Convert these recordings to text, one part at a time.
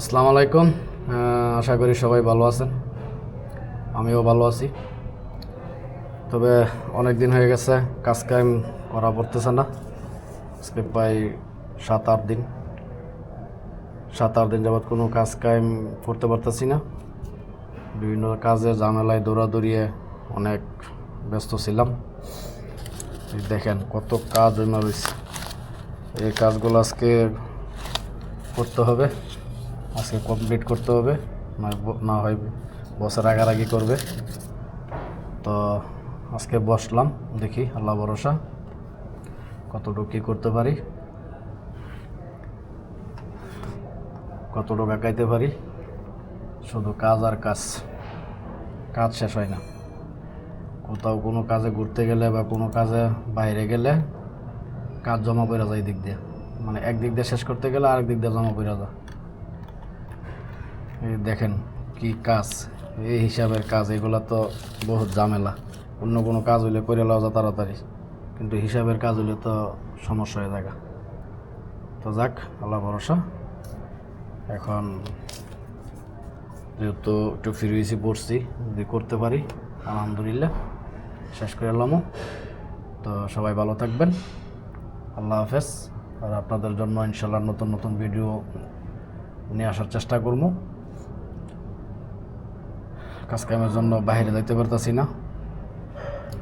আসসালামু আলাইকুম। আশা করি সবাই ভালো আছেন। আমিও ভালো আছি। তবে অনেক দিন হয়ে গেছে, কাজ কাম করা পড়তেছে না। আজকে প্রায় সাত, আট দিন। সাত, আট দিন যাবৎ কোনো কাজ কাম করতে পারতেছি না। বিভিন্ন কাজের ঝামেলায় দৌড়াদৌড়িয়ে অনেক ব্যস্ত ছিলাম। দেখেন কত কাজ রয়েছে এই কাজগুলো আজকে করতে হবে। আজকে কমপ্লিট করতে হবে না হয় বছর আগারাগি করবে। তো আজকে বসলাম, দেখি আল্লাহ ভরসা, কতটুকু কী করতে পারি, কতটুকু আঁকাইতে পারি, শুধু কাজ আর কাজ কাজ শেষ হয় না। কোথাও কোনো কাজে ঘুরতে গেলে বা কোনো কাজে বাইরে গেলে কাজ জমা পড়ে যায় দিক দিয়ে। মানে এক দিক দিয়ে শেষ করতে গেলে আরেক দিক দিয়ে জমা পড়ে যায়। দেখেন কি কাজ। এই হিসাবের কাজ, এগুলো তো বহুত ঝামেলা। অন্য কোনো কাজ হইলে করে লওয়া যায় তাড়াতাড়ি। কিন্তু হিসাবের কাজ হইলে তো সমস্যা হয়ে যায় তো যাক, আল্লাহ ভরসা। এখন যেহেতু একটু ফিরিয়েছি পড়ছি, যদি করতে পারি, আলহামদুলিল্লাহ। শেষ করে এলামও তো সবাই ভালো থাকবেন। আল্লাহ হাফেজ। আর আপনাদের জন্য ইনশাল্লাহ নতুন নতুন ভিডিও নিয়ে আসার চেষ্টা করব। কাজ কামের জন্য বাইরে যাইতে পারতাছি না।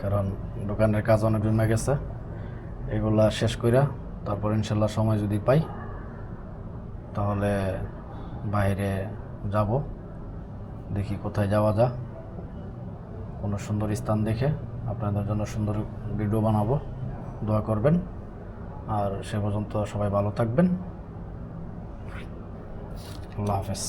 কারণ দোকানের কাজ অনেক জমে গেছে। এগুলা শেষ কইরা তারপর ইনশাল্লাহ সময় যদি পাই, তাহলে বাইরে যাব। দেখি কোথায় যাওয়া যা কোনো সুন্দর স্থান দেখে আপনাদের জন্য সুন্দর ভিডিও বানাবো। দোয়া করবেন। আর সে পর্যন্ত সবাই ভালো থাকবেন। আল্লাহ হাফেজ।